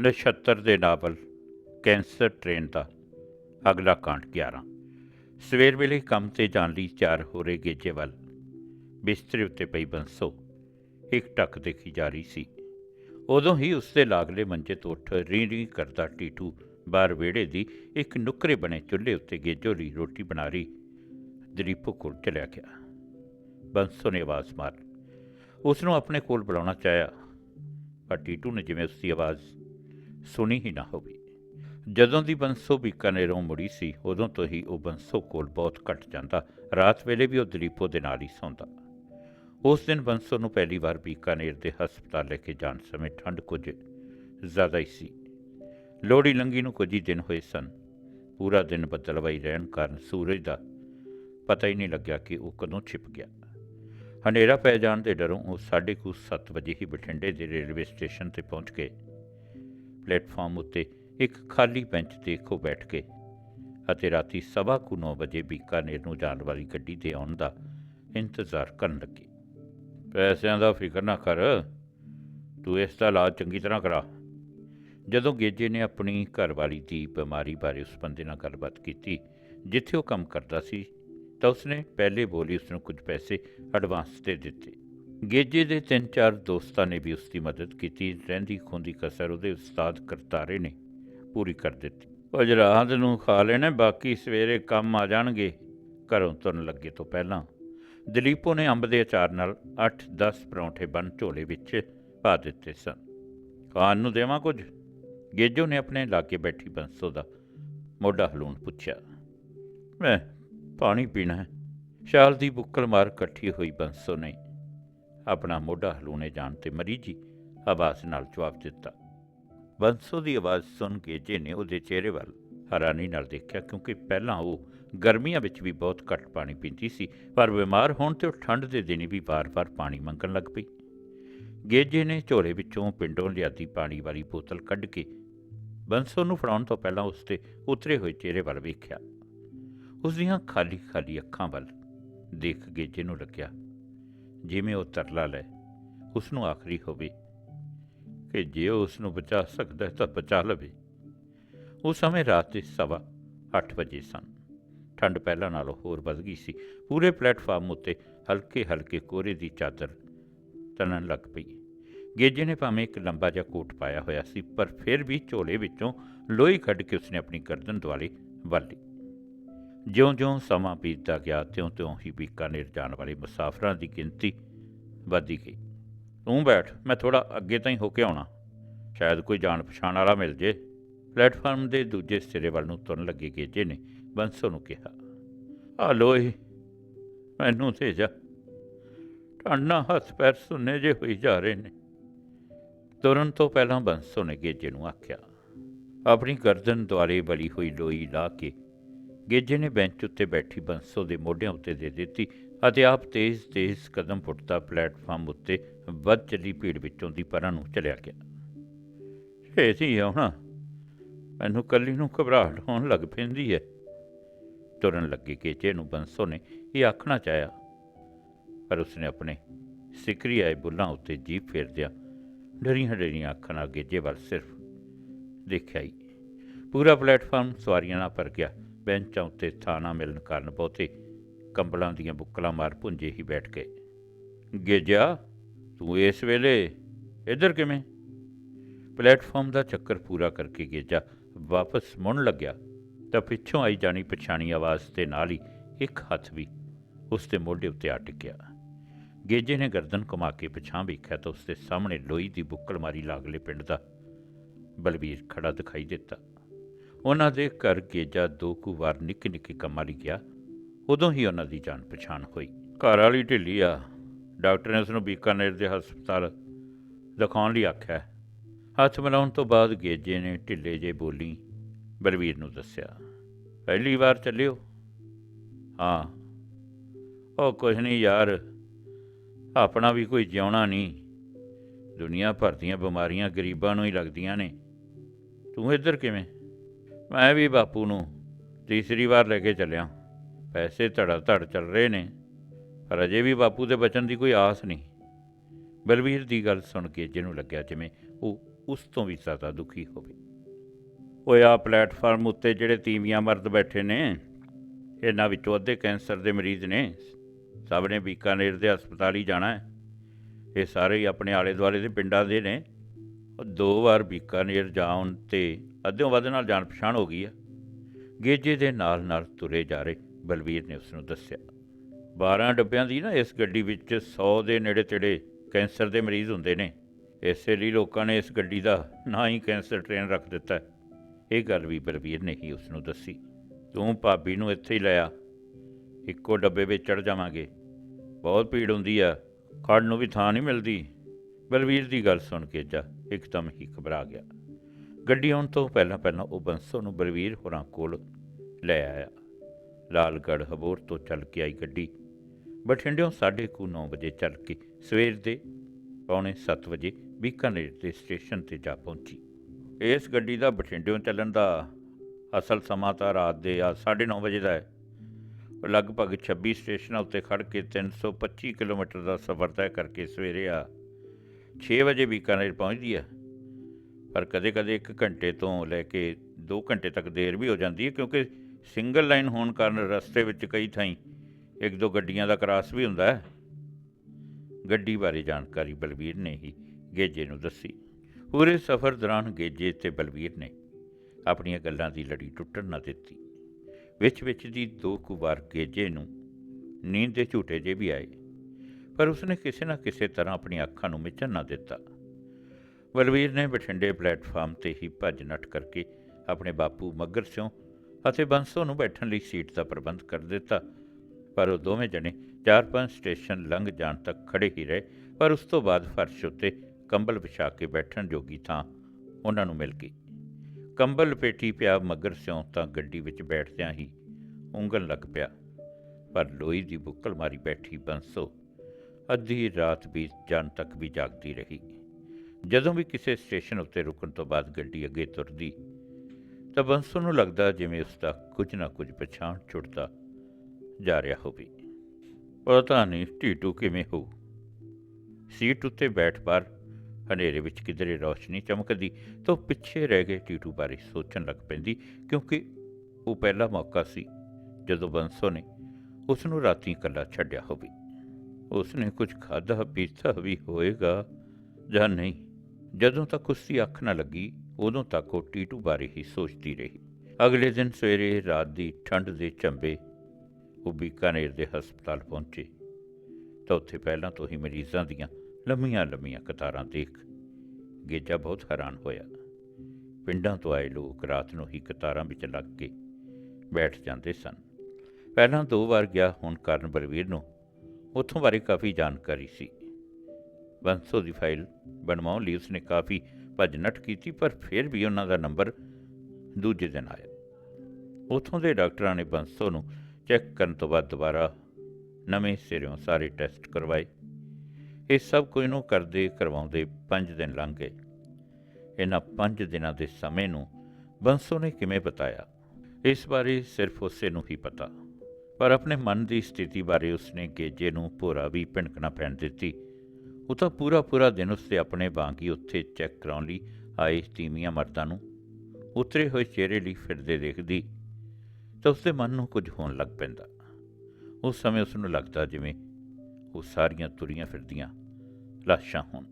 ਨਛੱਤਰ ਦੇ novel, cancer train ਦਾ, ਅਗਲਾ ਕਾਂਡ 11 ਸਵੇਰ ਵੇਲੇ ਕੰਮ ਤੇ ਜਾਣ ਲਈ ਚਾਰ ਹੋ ਰਹੇ ਗੇਜੇ ਵੱਲ ਬਿਸਤਰੇ ਉੱਤੇ ਪਈ ਬੰਸੋ, ਇੱਕ ਟੱਕ ਦੇਖੀ ਜਾ ਰਹੀ ਸੀ। ਉਦੋਂ ਹੀ ਉਸ ਦੇ ਲਾਗਲੇ ਮੰਜੇ ਤੋਂ ਉੱਠ ਰੀ ਰੀ ਕਰਦਾ ਟੀਟੂ ਬਾਹਰ ਵਿਹੜੇ ਦੀ ਇੱਕ ਨੁੱਕਰੇ ਬਣੇ ਚੁੱਲ੍ਹੇ ਉੱਤੇ ਗੇਜੋ ਲਈ ਰੋਟੀ ਬਣਾ ਰਹੀ ਦਲੀਪੋ ਕੋਲ ਚਲਿਆ ਗਿਆ। ਬੰਸੋ ਨੇ ਆਵਾਜ਼ ਮਾਰ ਉਸ ਨੂੰ ਆਪਣੇ ਕੋਲ ਬੁਲਾਉਣਾ ਚਾਹਿਆ? ਪਰ ਟੀਟੂ ਨੇ ਜਿਵੇਂ ਉਸ ਦੀ ਆਵਾਜ਼ ਸੁਣੀ ਹੀ ਨਾ ਹੋਵੇ। ਜਦੋਂ ਦੀ ਬੰਸੋ ਬੀਕਾਨੇਰੋਂ ਮੁੜੀ ਸੀ, ਉਦੋਂ ਤੋਂ ਹੀ ਉਹ ਬੰਸੋ ਕੋਲ ਬਹੁਤ ਘਟ ਜਾਂਦਾ, ਰਾਤ ਵੇਲੇ ਵੀ ਉਹ ਦਲੀਪੋ ਦੇ ਨਾਲ ਹੀ ਸੌਂਦਾ। ਉਸ ਦਿਨ ਬੰਸੋ ਨੂੰ ਪਹਿਲੀ ਵਾਰ ਬੀਕਾਨੇਰ ਦੇ ਹਸਪਤਾਲ ਲੈ ਕੇ ਜਾਣ ਸਮੇਂ ਠੰਡ ਕੁਝ ਜ਼ਿਆਦਾ ਹੀ ਸੀ। ਲੋਹੜੀ ਲੰਗੀ ਨੂੰ ਕੁਝ ਹੀ ਦਿਨ ਹੋਏ ਸਨ। ਪੂਰਾ ਦਿਨ ਬਦਲਵਾਈ ਰਹਿਣ ਕਾਰਨ ਸੂਰਜ ਦਾ ਪਤਾ ਹੀ ਨਹੀਂ ਲੱਗਿਆ ਕਿ ਉਹ ਕਦੋਂ ਛਿਪ ਗਿਆ। ਹਨੇਰਾ ਪੈ ਜਾਣ ਦੇ ਡਰੋਂ ਉਹ 7:30 ਵਜੇ ਹੀ ਬਠਿੰਡੇ ਦੇ ਰੇਲਵੇ ਸਟੇਸ਼ਨ ਤੇ ਪਹੁੰਚ ਗਏ। ਪਲੇਟਫਾਰਮ ਉੱਤੇ ਇੱਕ ਖਾਲੀ ਬੈਂਚ ਤੇ ਖੋ ਬੈਠ ਕੇ ਅਤੇ ਰਾਤੀ ਸਵਾ ਕੁ ਨੌ ਵਜੇ ਬੀਕਾਨੇਰ ਨੂੰ ਜਾਣ ਵਾਲੀ ਗੱਡੀ ਦੇ ਆਉਣ ਦਾ ਇੰਤਜ਼ਾਰ ਕਰਨ ਲੱਗੇ। ਪੈਸਿਆਂ ਦਾ ਫਿਕਰ ਨਾ ਕਰ, ਤੂੰ ਇਸ ਦਾ ਇਲਾਜ ਚੰਗੀ ਤਰ੍ਹਾਂ ਕਰਾ। ਜਦੋਂ ਗੇਜੇ ਨੇ ਆਪਣੀ ਘਰਵਾਲੀ ਦੀ ਬਿਮਾਰੀ ਬਾਰੇ ਉਸ ਬੰਦੇ ਨਾਲ ਗੱਲਬਾਤ ਕੀਤੀ, ਜਿੱਥੇ ਉਹ ਕੰਮ ਕਰਦਾ ਸੀ, ਤਾਂ ਉਸਨੇ ਪਹਿਲੇ ਬੋਲੀ ਉਸ ਨੂੰ ਕੁਝ ਪੈਸੇ ਐਡਵਾਂਸ ਦੇ ਦਿੱਤੇ। ਗੇਜੇ ਦੇ ਤਿੰਨ ਚਾਰ ਦੋਸਤਾਂ ਨੇ ਵੀ ਉਸ ਦੀ ਮਦਦ ਕੀਤੀ। ਰਹਿੰਦੀ ਖੁੰਦੀ ਕਸਰ ਉਹਦੇ ਉਸਤਾਦ ਕਰਤਾਰੇ ਨੇ ਪੂਰੀ ਕਰ ਦਿੱਤੀ। ਕੁਝ ਰਾਤ ਨੂੰ ਖਾ ਲੈਣਾ, ਬਾਕੀ ਸਵੇਰੇ ਕੰਮ ਆ ਜਾਣਗੇ। ਘਰੋਂ ਤੁਰਨ ਲੱਗੇ ਤੋਂ ਪਹਿਲਾਂ ਦਲੀਪੋ ਨੇ ਅੰਬ ਦੇ ਅਚਾਰ ਨਾਲ 8-10 ਪਰੌਂਠੇ ਬਣ ਝੋਲੇ ਵਿੱਚ ਪਾ ਦਿੱਤੇ ਸਨ। ਖਾਣ ਨੂੰ ਦੇਵਾਂ ਕੁਝ? ਗੇਜੋ ਨੇ ਆਪਣੇ ਲਾਗੇ ਬੈਠੀ ਬੰਸੋ ਦਾ ਮੋਢਾ ਹਲੂਣ ਪੁੱਛਿਆ। ਮੈਂ ਪਾਣੀ ਪੀਣਾ ਹੈ। ਸ਼ਾਲ ਦੀ ਬੁੱਕਲ ਮਾਰ ਇਕੱਠੀ ਹੋਈ ਬੰਸੋ ਨੇ ਆਪਣਾ ਮੋਢਾ ਹਲੂਣੇ ਜਾਣ ਤੇ ਮਰੀਜੀ ਆਵਾਜ਼ ਨਾਲ ਜਵਾਬ ਦਿੱਤਾ। ਬੰਸੋ ਦੀ ਆਵਾਜ਼ ਸੁਣ ਕੇ ਜੇ ਨੇ ਉਹਦੇ ਚਿਹਰੇ ਵੱਲ ਹੈਰਾਨੀ ਨਾਲ ਦੇਖਿਆ, ਕਿਉਂਕਿ ਪਹਿਲਾਂ ਉਹ ਗਰਮੀਆਂ ਵਿੱਚ ਵੀ ਬਹੁਤ ਘੱਟ ਪਾਣੀ ਪੀਂਦੀ ਸੀ, ਪਰ ਬਿਮਾਰ ਹੋਣ ਤੇ ਉਹ ਠੰਡ ਦੇ ਦਿਨ ਵੀ ਵਾਰ-ਵਾਰ ਪਾਣੀ ਮੰਗਣ ਲੱਗ ਪਈ। ਗੇਜੇ ਨੇ ਝੋਲੇ ਵਿੱਚੋਂ ਪਿੰਡੋਂ ਲਿਆਦੀ ਪਾਣੀ ਵਾਲੀ ਬੋਤਲ ਕੱਢ ਕੇ ਬੰਸੋ ਨੂੰ ਫੜਾਉਣ ਤੋਂ ਪਹਿਲਾਂ ਉਸ ਤੇ ਉਤਰੇ ਹੋਏ ਚਿਹਰੇ ਵੱਲ ਵੇਖਿਆ। ਉਸ ਦੀਆਂ ਖਾਲੀ-ਖਾਲੀ ਅੱਖਾਂ ਵੱਲ ਦੇਖ ਗੇਜੇ ਨੂੰ ਲੱਗਿਆ ਜਿਵੇਂ ਉਹ ਤਰਲਾ ਲੈ ਉਸ ਨੂੰ ਆਖਰੀ ਹੋਵੇ ਕਿ ਜੇ ਉਹ ਉਸ ਨੂੰ ਬਚਾ ਸਕਦਾ ਤਾਂ ਬਚਾ ਲਵੇ। ਉਸ ਸਮੇਂ ਰਾਤ ਦੇ ਸਵਾ 8 ਵਜੇ ਸਨ। ਠੰਡ ਪਹਿਲਾਂ ਨਾਲੋਂ ਹੋਰ ਵੱਧ ਗਈ ਸੀ। ਪੂਰੇ ਪਲੇਟਫਾਰਮ ਉੱਤੇ ਹਲਕੇ ਹਲਕੇ ਕੋਰੇ ਦੀ ਚਾਦਰ ਤਣਨ ਲੱਗ ਪਈ। ਗੇਜੇ ਨੇ ਭਾਵੇਂ ਇੱਕ ਲੰਬਾ ਜਿਹਾ ਕੋਟ ਪਾਇਆ ਹੋਇਆ ਸੀ, ਪਰ ਫਿਰ ਵੀ ਝੋਲੇ ਵਿੱਚੋਂ ਲੋਹੀ ਕੱਢ ਕੇ ਉਸਨੇ ਆਪਣੀ ਗਰਦਨ ਦੁਆਲੇ ਵਾਲੀ ਜਿਉਂ-ਜਿਉਂ ਸਮਾਂ ਬੀਤਦਾ ਗਿਆ, ਤਿਉਂ-ਤਿਉਂ ਹੀ ਬੀਕਾਨੇਰ ਜਾਣ ਵਾਲੇ ਮੁਸਾਫਰਾਂ ਦੀ ਗਿਣਤੀ ਵਧਦੀ ਗਈ। ਤੂੰ ਬੈਠ, ਮੈਂ ਥੋੜਾ ਅੱਗੇ ਤਾਂ ਹੀ ਹੋ ਕੇ ਆਉਣਾ। ਸ਼ਾਇਦ ਕੋਈ ਜਾਣ ਪਛਾਣ ਵਾਲਾ ਮਿਲ ਜੇ। ਪਲੇਟਫਾਰਮ ਦੇ ਦੂਜੇ ਸਿਰੇ ਵੱਲ ਨੂੰ ਤੁਰਨ ਲੱਗੇ ਗੇਜੇ ਨੇ ਬੰਸੋ ਨੂੰ ਕਿਹਾ। ਆ ਲੋਈ ਮੈਨੂੰ ਤੇ ਜਾ। ਠੰਡਾ ਹੱਥ ਪੈਰ ਸੁੰਨੇ ਜੇ ਹੋਈ ਜਾ ਰਹੇ ਨੇ। ਤੁਰਨ ਤੋਂ ਪਹਿਲਾਂ ਬੰਸੋ ਨੇ ਗੇਜੇ ਨੂੰ ਆਖਿਆ। ਆਪਣੀ ਗਰਦਨ ਦੁਆਰੇ ਬਲੀ ਹੋਈ ਲੋਈ ਲਾ ਕੇ ਗੇਜੇ ਨੇ ਬੈਂਚ ਉੱਤੇ ਬੈਠੀ ਬੰਸੋ ਦੇ ਮੋਢਿਆਂ ਉੱਤੇ ਦੇ ਦਿੱਤੀ ਅਤੇ ਆਪ ਤੇਜ਼-ਤੇਜ਼ ਕਦਮ ਪੁੱਟਦਾ ਪਲੇਟਫਾਰਮ ਉੱਤੇ ਵੱਧ ਚੱਲੀ ਭੀੜ ਵਿੱਚੋਂ ਦੀ ਪਰਾਂ ਨੂੰ ਚਲਿਆ ਗਿਆ। ਛੇਤੀ ਆਉਣਾ। ਮੈਨੂੰ ਕੱਲੀ ਨੂੰ ਘਬਰਾਹਟ ਹੋਣ ਲੱਗ ਪੈਂਦੀ ਹੈ। ਤੁਰਨ ਲੱਗੇ ਗੇਜੇ ਨੂੰ ਬੰਸੋ ਨੇ ਇਹ ਆਖਣਾ ਚਾਹਿਆ। ਪਰ ਉਸਨੇ ਆਪਣੇ ਸਿਕਰੀ ਆਏ ਬੁੱਲਾਂ ਉੱਤੇ ਜੀਭ ਫੇਰਦਿਆਂ ਡਰੀਆਂ ਡਰੀਆਂ ਅੱਖਾਂ ਨਾਲ ਗੇਜੇ ਵੱਲ ਸਿਰਫ ਦੇਖਿਆ ਹੀ। ਪੂਰਾ ਪਲੇਟਫਾਰਮ ਸਵਾਰੀਆਂ ਨਾਲ ਭਰ ਗਿਆ। ਬੈਂਚਾਂ ਉੱਤੇ ਥਾਂ ਨਾ ਮਿਲਣ ਕਾਰਨ ਬਹੁਤੇ ਕੰਬਲਾਂ ਦੀਆਂ ਬੁੱਕਲਾਂ ਮਾਰ ਪੁੰਜੇ ਹੀ ਬੈਠ ਗਏ। ਗੇਜਾ ਤੂੰ ਇਸ ਵੇਲੇ ਇੱਧਰ ਕਿਵੇਂ? ਪਲੇਟਫਾਰਮ ਦਾ ਚੱਕਰ ਪੂਰਾ ਕਰਕੇ ਗੇਜਾ ਵਾਪਸ ਮੁੜਨ ਲੱਗਿਆ ਤਾਂ ਪਿੱਛੋਂ ਆਈ ਜਾਣੀ ਪਛਾਣੀ ਆਵਾਜ਼ ਤੇ ਨਾਲ ਹੀ ਇੱਕ ਹੱਥ ਵੀ ਉਸ ਦੇ ਮੋਢੇ ਉੱਤੇ ਆ ਟਿਕਿਆ। ਗੇਜੇ ਨੇ ਗਰਦਨ ਘੁਮਾ ਕੇ ਪਿਛਾਂ ਵੇਖਿਆ ਤਾਂ ਉਸ ਦੇ ਸਾਹਮਣੇ ਲੋਈ ਦੀ ਬੁੱਕਲ ਮਾਰੀ ਲਾਗਲੇ ਪਿੰਡ ਦਾ ਬਲਬੀਰ ਖੜਾ ਦਿਖਾਈ ਦਿੱਤਾ। ਉਹਨਾਂ ਦੇ ਘਰ ਗੇਜਾ ਦੋ ਕੁ ਵਾਰ ਨਿੱਕੇ ਨਿੱਕੇ ਕੰਮਾਂ ਲਈ ਗਿਆ। ਉਦੋਂ ਹੀ ਉਹਨਾਂ ਦੀ ਜਾਣ ਪਛਾਣ ਹੋਈ। ਘਰ ਵਾਲੀ ਢਿੱਲੀ ਆ। ਡਾਕਟਰ ਨੇ ਉਸ ਨੂੰ ਬੀਕਾਨੇਰ ਦੇ ਹਸਪਤਾਲ ਦਿਖਾਉਣ ਲਈ ਆਖਿਆ। ਹੱਥ ਮਿਲਾਉਣ ਤੋਂ ਬਾਅਦ ਗੇਜੇ ਨੇ ਢਿੱਲੇ ਜੇ ਬੋਲੀ ਬਲਵੀਰ ਨੂੰ ਦੱਸਿਆ, ਪਹਿਲੀ ਵਾਰ ਚੱਲਿਓ? ਹਾਂ। ਉਹ ਕੁਛ ਨਹੀਂ ਯਾਰ। ਆਪਣਾ ਵੀ ਕੋਈ ਜਿਉਣਾ ਨਹੀਂ। ਦੁਨੀਆ ਭਰ ਦੀਆਂ ਬਿਮਾਰੀਆਂ ਗਰੀਬਾਂ ਨੂੰ ਹੀ ਲੱਗਦੀਆਂ ਨੇ। ਤੂੰ ਇੱਧਰ ਕਿਵੇਂ? ਮੈਂ ਵੀ ਬਾਪੂ ਨੂੰ ਤੀਸਰੀ ਵਾਰ ਲੈ ਕੇ ਚੱਲਿਆ। ਪੈਸੇ ਧੜਾ ਧੜ ਚੱਲ ਰਹੇ ਨੇ, ਪਰ ਅਜੇ ਵੀ ਬਾਪੂ ਦੇ ਬਚਨ ਦੀ ਕੋਈ ਆਸ ਨਹੀਂ। ਬਲਵੀਰ ਦੀ ਗੱਲ ਸੁਣ ਕੇ ਜਿਹਨੂੰ ਲੱਗਿਆ ਜਿਵੇਂ ਉਹ ਉਸ ਤੋਂ ਵੀ ਜ਼ਿਆਦਾ ਦੁਖੀ ਹੋਵੇ। ਓਏ ਆ ਪਲੇਟਫਾਰਮ ਉੱਤੇ ਜਿਹੜੇ ਤੀਵੀਆਂ ਮਰਦ ਬੈਠੇ ਨੇ, ਇਹਨਾਂ ਵਿੱਚੋਂ ਅੱਧੇ ਕੈਂਸਰ ਦੇ ਮਰੀਜ਼ ਨੇ। ਸਭ ਨੇ ਬੀਕਾਨੇਰ ਦੇ ਹਸਪਤਾਲ ਹੀ ਜਾਣਾ ਹੈ। ਇਹ ਸਾਰੇ ਹੀ ਆਪਣੇ ਆਲੇ ਦੁਆਲੇ ਦੇ ਪਿੰਡਾਂ ਦੇ ਨੇ। ਉਹ ਦੋ ਵਾਰ ਬੀਕਾਨੇਰ ਜਾਣ ਤੇ ਅੱਧਿਓਂ ਵੱਧ ਨਾਲ ਜਾਣ ਪਛਾਣ ਹੋ ਗਈ ਆ। ਗੇਜੇ ਦੇ ਨਾਲ ਨਾਲ ਤੁਰੇ ਜਾ ਰਹੇ ਬਲਵੀਰ ਨੇ ਉਸ ਨੂੰ ਦੱਸਿਆ। 12 ਡੱਬਿਆਂ ਦੀ ਨਾ ਇਸ ਗੱਡੀ ਵਿੱਚ 100 ਦੇ ਨੇੜੇ ਤੇੜੇ ਕੈਂਸਰ ਦੇ ਮਰੀਜ਼ ਹੁੰਦੇ ਨੇ। ਇਸੇ ਲਈ ਲੋਕਾਂ ਨੇ ਇਸ ਗੱਡੀ ਦਾ ਨਾ ਹੀ ਕੈਂਸਰ ਟ੍ਰੇਨ ਰੱਖ ਦਿੱਤਾ। ਇਹ ਗੱਲ ਵੀ ਬਲਵੀਰ ਨੇ ਹੀ ਉਸ ਨੂੰ ਦੱਸੀ। ਤੂੰ ਭਾਬੀ ਨੂੰ ਇੱਥੇ ਹੀ ਲਿਆ ਇੱਕੋ ਡੱਬੇ ਵਿੱਚ ਚੜ ਜਾਵਾਂਗੇ। ਬਹੁਤ ਭੀੜ ਹੁੰਦੀ ਆ। ਖੜਨ ਨੂੰ ਵੀ ਥਾਂ ਨਹੀਂ ਮਿਲਦੀ। ਬਲਵੀਰ ਦੀ ਗੱਲ ਸੁਣ ਕੇ ਜਾ ਇੱਕਦਮ ਹੀ ਘਬਰਾ ਗਿਆ। ਗੱਡੀ ਆਉਣ ਤੋਂ ਪਹਿਲਾਂ ਪਹਿਲਾਂ ਉਹ ਬੰਸੋ ਨੂੰ ਬਲਵੀਰ ਹੋਰਾਂ ਕੋਲ ਲੈ ਆਇਆ। ਲਾਲਗੜ੍ਹ ਹਬੋਰ ਤੋਂ ਚੱਲ ਕੇ ਆਈ ਗੱਡੀ। ਬਠਿੰਡਿਓਂ 9:30 ਵਜੇ ਚੱਲ ਕੇ ਸਵੇਰ ਦੇ ਪੌਣੇ 7 ਵਜੇ ਬੀਕਾਨੇਰ ਦੇ ਸਟੇਸ਼ਨ ਤੇ ਜਾ ਪਹੁੰਚੀ। ਇਸ ਗੱਡੀ ਦਾ ਬਠਿੰਡਿਓਂ ਚੱਲਣ ਦਾ ਅਸਲ ਸਮਾਂ ਤਾਂ ਰਾਤ ਦੇ ਆ 9:30 ਵਜੇ ਦਾ ਹੈ। ਲਗਭਗ 26 ਸਟੇਸ਼ਨਾਂ ਉੱਤੇ ਖੜ੍ਹ ਕੇ 325 ਕਿਲੋਮੀਟਰ ਦਾ ਸਫ਼ਰ ਤੈਅ ਕਰਕੇ ਸਵੇਰੇ ਆ 6 ਵਜੇ ਬੀਕਾਨੇਰ ਪਹੁੰਚਦੀ ਹੈ ਪਰ ਕਦੇ-ਕਦੇ 1 ਘੰਟੇ ਤੋਂ ਲੈ ਕੇ 2 ਘੰਟੇ ਤੱਕ ਦੇਰ ਵੀ ਹੋ ਜਾਂਦੀ ਹੈ, ਕਿਉਂਕਿ ਸਿੰਗਲ ਲਾਈਨ ਹੋਣ ਕਾਰਨ ਰਸਤੇ ਵਿੱਚ ਕਈ ਥਾਈਂ ਇੱਕ ਦੋ ਗੱਡੀਆਂ ਦਾ ਕਰਾਸ ਵੀ ਹੁੰਦਾ ਹੈ। ਗੱਡੀ ਬਾਰੇ ਜਾਣਕਾਰੀ ਬਲਬੀਰ ਨੇ ਹੀ ਗੇਜੇ ਨੂੰ ਦੱਸੀ। ਪੂਰੇ ਸਫ਼ਰ ਦੌਰਾਨ ਗੇਜੇ ਤੇ ਬਲਬੀਰ ਨੇ ਆਪਣੀਆਂ ਗੱਲਾਂ ਦੀ ਲੜੀ ਟੁੱਟਣ ਨਾ ਦਿੱਤੀ। ਵਿੱਚ ਵਿੱਚ ਦੀ ਦੋ ਕੁ ਵਾਰ ਗੇਜੇ ਨੂੰ ਨੀਂਦ ਦੇ ਝੂਟੇ ਜੇ ਵੀ ਆਏ, ਪਰ ਉਸਨੇ ਕਿਸੇ ਨਾ ਕਿਸੇ ਤਰ੍ਹਾਂ ਆਪਣੀਆਂ ਅੱਖਾਂ ਨੂੰ ਮਿਚਣ ਨਾ ਦਿੱਤਾ। ਬਲਵੀਰ ਨੇ ਬਠਿੰਡੇ ਪਲੇਟਫਾਰਮ ਤੇ ਹੀ ਭੱਜ ਨੱਠ ਕਰਕੇ ਆਪਣੇ ਬਾਪੂ ਮੱਗਰ ਸਿਉ ਅਤੇ ਬੰਸੋ ਨੂੰ ਬੈਠਣ ਲਈ ਸੀਟ ਦਾ ਪ੍ਰਬੰਧ ਕਰ ਦਿੱਤਾ। ਪਰ ਉਹ ਦੋਵੇਂ ਜਣੇ ਚਾਰ ਪੰਜ ਸਟੇਸ਼ਨ ਲੰਘ ਜਾਣ ਤੱਕ ਖੜੇ ਹੀ ਰਹੇ, ਪਰ ਉਸ ਤੋਂ ਬਾਅਦ ਫਰਸ਼ ਉੱਤੇ ਕੰਬਲ ਵਿਛਾ ਕੇ ਬੈਠਣ ਜੋਗੀ ਥਾਂ ਉਹਨਾਂ ਨੂੰ ਮਿਲ ਗਈ। ਕੰਬਲ ਲਪੇਟੀ ਪਿਆ ਮੱਗਰ ਸਿਉ ਤਾਂ ਗੱਡੀ ਵਿੱਚ ਬੈਠਦਿਆਂ ਹੀ ਉਂਗਲ ਲੱਗ ਪਿਆ। ਪਰ ਲੋਈ ਦੀ ਬੁੱਕਲ ਮਾਰੀ ਬੈਠੀ ਬੰਸੋ ਅੱਧੀ ਰਾਤ ਬੀਤ ਜਾਣ ਤੱਕ ਵੀ ਜਾਗਦੀ ਰਹੀ। ਜਦੋਂ ਵੀ ਕਿਸੇ ਸਟੇਸ਼ਨ ਉੱਤੇ ਰੁਕਣ ਤੋਂ ਬਾਅਦ ਗੱਡੀ ਅੱਗੇ ਤੁਰਦੀ, ਤਾਂ ਬੰਸੋ ਨੂੰ ਲੱਗਦਾ ਜਿਵੇਂ ਉਸ ਦਾ ਕੁਝ ਨਾ ਕੁਝ ਪਛਾਣ ਛੁੱਟਦਾ ਜਾ ਰਿਹਾ ਹੋਵੇ। ਪਤਾ ਨਹੀਂ ਟੀਟੂ ਕਿਵੇਂ ਹੋ ਸੀਟ ਉੱਤੇ ਬੈਠ ਬਾਰ ਹਨੇਰੇ ਵਿੱਚ ਕਿਧਰੇ ਰੌਸ਼ਨੀ ਚਮਕਦੀ ਤਾਂ ਪਿੱਛੇ ਰਹਿ ਗਏ ਟੀਟੂ ਬਾਰੇ ਸੋਚਣ ਲੱਗ ਪੈਂਦੀ, ਕਿਉਂਕਿ ਉਹ ਪਹਿਲਾ ਮੌਕਾ ਸੀ ਜਦੋਂ ਬੰਸੋ ਨੇ ਉਸ ਨੂੰ ਰਾਤੀ ਇਕੱਲਾ ਛੱਡਿਆ ਹੋਵੇ। ਉਸ ਨੇ ਕੁਝ ਖਾਧਾ, ਪੀਤਾ ਵੀ ਹੋਏਗਾ ਜਾਂ ਨਹੀਂ? ਜਦੋਂ ਤੱਕ ਉਸ ਦੀ ਅੱਖ ਨਾ ਲੱਗੀ, ਉਦੋਂ ਤੱਕ ਉਹ ਟੀਟੂ ਬਾਰੇ ਹੀ ਸੋਚਦੀ ਰਹੀ। ਅਗਲੇ ਦਿਨ ਸਵੇਰੇ ਰਾਤ ਦੀ ਠੰਡ ਦੇ ਝੰਬੇ ਉਹ ਬੀਕਾਨੇਰ ਦੇ ਹਸਪਤਾਲ ਪਹੁੰਚੇ। ਤਾਂ ਉੱਥੇ ਪਹਿਲਾਂ ਤੋਂ ਹੀ ਮਰੀਜ਼ਾਂ ਦੀਆਂ ਲੰਮੀਆਂ ਲੰਮੀਆਂ ਕਤਾਰਾਂ ਦੇਖ ਗੇਜਾ ਬਹੁਤ ਹੈਰਾਨ ਹੋਇਆ। ਪਿੰਡਾਂ ਤੋਂ ਆਏ ਲੋਕ ਰਾਤ ਨੂੰ ਹੀ ਕਤਾਰਾਂ ਵਿੱਚ ਲੱਗ ਕੇ ਬੈਠ ਜਾਂਦੇ ਸਨ। ਪਹਿਲਾਂ ਦੋ ਵਾਰ ਗਿਆ ਹੁਣ ਕਾਰਨ ਬਲਵੀਰ ਨੂੰ। ਉੱਥੋਂ ਬਾਰੇ ਕਾਫੀ ਜਾਣਕਾਰੀ ਸੀ। ਬੰਸੋ ਦੀ ਫਾਈਲ ਬਣਵਾਉਣ ਲਈ ਉਸਨੇ ਕਾਫੀ ਭੱਜ ਨੱਠ ਕੀਤੀ, ਪਰ ਫਿਰ ਵੀ ਉਹਨਾਂ ਦਾ ਨੰਬਰ ਦੂਜੇ ਦਿਨ ਆਇਆ। ਉੱਥੋਂ ਦੇ ਡਾਕਟਰਾਂ ਨੇ ਬੰਸੋ ਨੂੰ ਚੈੱਕ ਕਰਨ ਤੋਂ ਬਾਅਦ ਦੁਬਾਰਾ ਨਵੇਂ ਸਿਰਿਓਂ ਸਾਰੇ ਟੈਸਟ ਕਰਵਾਏ। ਇਹ ਸਭ ਕੁਝ ਨੂੰ ਕਰਦੇ ਕਰਵਾਉਂਦੇ 5 ਦਿਨ ਲੰਘ ਗਏ। ਇਹਨਾਂ 5 ਦਿਨਾਂ ਦੇ ਸਮੇਂ ਨੂੰ ਬੰਸੋ ਨੇ ਕਿਵੇਂ ਬਤਾਇਆ, ਇਸ ਬਾਰੇ ਸਿਰਫ ਉਸੇ ਨੂੰ ਹੀ ਪਤਾ। ਪਰ ਆਪਣੇ ਮਨ ਦੀ ਸਥਿਤੀ ਬਾਰੇ ਉਸਨੇ ਗੇਜੇ ਨੂੰ ਭੋਰਾ ਵੀ ਭਿਣਕਣਾ ਪੈਣ ਦਿੱਤੀ। ਉਹ ਤਾਂ ਪੂਰਾ ਪੂਰਾ ਦਿਨ ਉਸਦੇ ਆਪਣੇ ਵਾਂਗ ਹੀ ਉੱਥੇ ਚੈੱਕ ਕਰਾਉਣ ਲਈ ਆਏ ਤੀਮੀਆਂ ਮਰਦਾਂ ਨੂੰ। ਉਤਰੇ ਹੋਏ ਚਿਹਰੇ ਲਈ ਫਿਰਦੇ ਦੇਖਦੀ ਤਾਂ ਉਸਦੇ ਮਨ ਨੂੰ ਕੁਝ ਹੋਣ ਲੱਗ ਪੈਂਦਾ। ਉਸ ਸਮੇਂ ਉਸ ਨੂੰ ਲੱਗਦਾ ਜਿਵੇਂ ਉਹ ਸਾਰੀਆਂ ਤੁਰੀਆਂ ਫਿਰਦੀਆਂ ਲਾਸ਼ਾਂ ਹੋਣ।